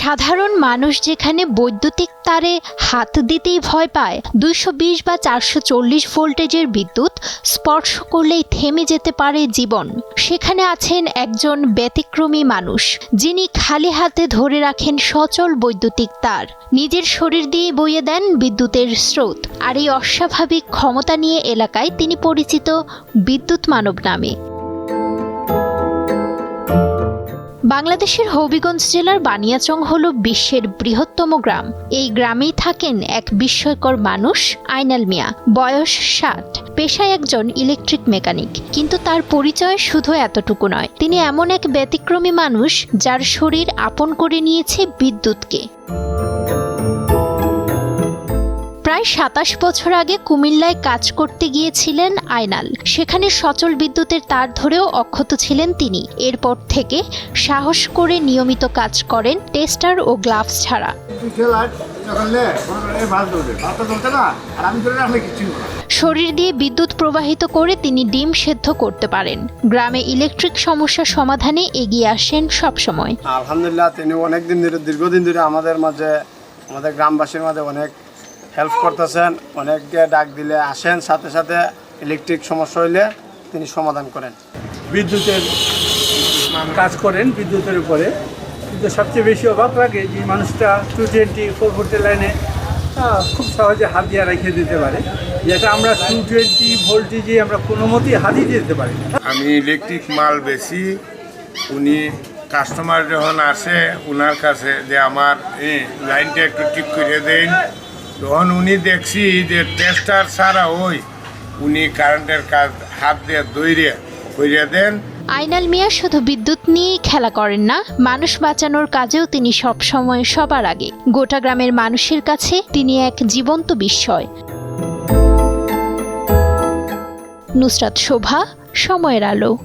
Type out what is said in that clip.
সাধারণ মানুষ যেখানে বৈদ্যুতিক তারে হাত দিতেই ভয় পায়, দুইশো বিশ বা চারশো চল্লিশ ভোল্টেজের বিদ্যুৎ স্পর্শ করলেই থেমে যেতে পারে জীবন। সেখানে আছেন একজন ব্যতিক্রমী মানুষ, যিনি খালি হাতে ধরে রাখেন সচল বৈদ্যুতিক তার। নিজের শরীর দিয়ে বইয়ে দেন বিদ্যুতের স্রোত। আর এই অস্বাভাবিক ক্ষমতা নিয়ে এলাকায় তিনি পরিচিত বিদ্যুৎ মানব নামে। বাংলাদেশের হবিগঞ্জ জেলার বানিয়াচং হল বিশ্বের বৃহত্তম গ্রাম। এই গ্রামেই থাকেন এক বিস্ময়কর মানুষ, আইনাল মিয়া। বয়স ষাট, পেশায় একজন ইলেকট্রিক মেকানিক। কিন্তু তার পরিচয় শুধু এতটুকু নয়, তিনি এমন এক ব্যতিক্রমী মানুষ যার শরীর আপন করে নিয়েছে বিদ্যুৎকে। প্রায় সাতাশ বছর আগে কুমিল্লায় কাজ করতে গিয়েছিলেন আয়নাল। সেখানে সচল বিদ্যুতের তার ধরেও অক্ষত ছিলেন তিনি। এরপর থেকে সাহস করে নিয়মিত কাজ করেন টেস্টার ও গ্লাভস ছাড়া। শরীর দিয়ে বিদ্যুৎ প্রবাহিত করে তিনি ডিম সেদ্ধ করতে পারেন। গ্রামে ইলেকট্রিক সমস্যা সমাধানে এগিয়ে আসেন সবসময়। আলহামদুলিল্লাহ, তিনি অনেক দিন ধরে, দীর্ঘদিন ধরে আমাদের মাঝে, আমাদের গ্রামবাসীর মাঝে অনেক হেল্প করতেছেন অনেককে ডাক দিলে আসেন সাথে সাথে ইলেকট্রিক সমস্যা হইলে তিনি সমাধান করেন। বিদ্যুতের কাজ করেন বিদ্যুতের উপরে। কিন্তু সবচেয়ে বেশি অবাক লাগে যে মানুষটা টু টোয়েন্টি ফোর ভোল্টের লাইনে খুব সহজে হাত দিয়ে রেখে দিতে পারে। যেটা আমরা টু টোয়েন্টি ভোল্টেজে আমরা কোনো মতেই হাতই দিতে পারি আমি ইলেকট্রিক মাল বেশি উনি কাস্টমার যখন আসে ওনার কাছে যে আমার এই লাইনটা একটু ঠিক করে দেন। তখন উনি দেখছি যে টেস্টার ছাড়া ওই, উনি কারেন্টের কাজ হাত দিয়ে দৈরে করে দেন। আইনাল মিয়া শুধু বিদ্যুৎ নিয়েই খেলা করেন না, মানুষ বাঁচানোর কাজেও তিনি সবসময় সবার আগে। গোটা গ্রামের মানুষের কাছে তিনি এক জীবন্ত বিস্ময়। নুসরাত শোভা, সময়ের আলো।